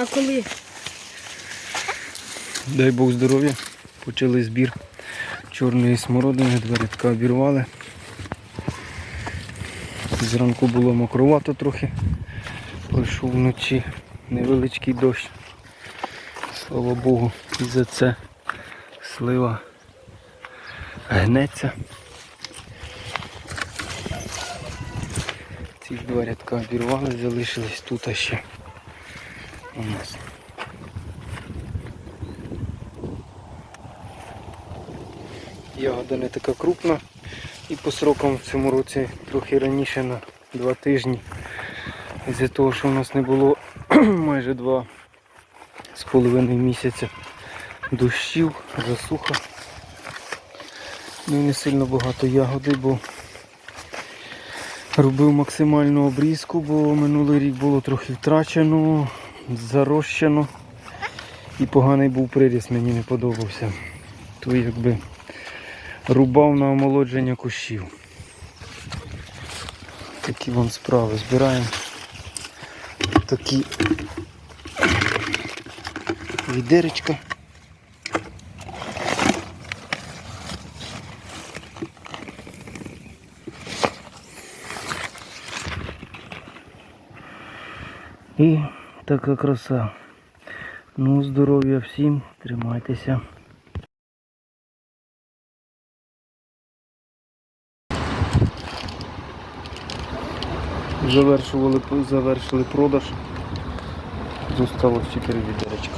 А коли? Дай Бог здоров'я. Почали збір чорної смородини, два рядка обірвали. Зранку було мокровато трохи. Пройшов вночі невеличкий дощ. Слава Богу, і за це слива гнеться. Ці два рядка обірвали, залишились тут ще у нас. Ягода не така крупна і по срокам в цьому році трохи раніше на два тижні. Із-за того, що в нас не було майже два з половиною місяця дощів, засуха. Ну і не сильно багато ягоди, бо робив максимальну обрізку, бо минулий рік було трохи втрачено, зарощено. І поганий був приріс, мені не подобався. То якби рубав на омолодження кущів. Такі вон справи збираємо. Такі відеречка. І така краса. Ну, здоров'я всім, тримайтеся. Завершували, завершили продаж. Зосталось 4 відеречка.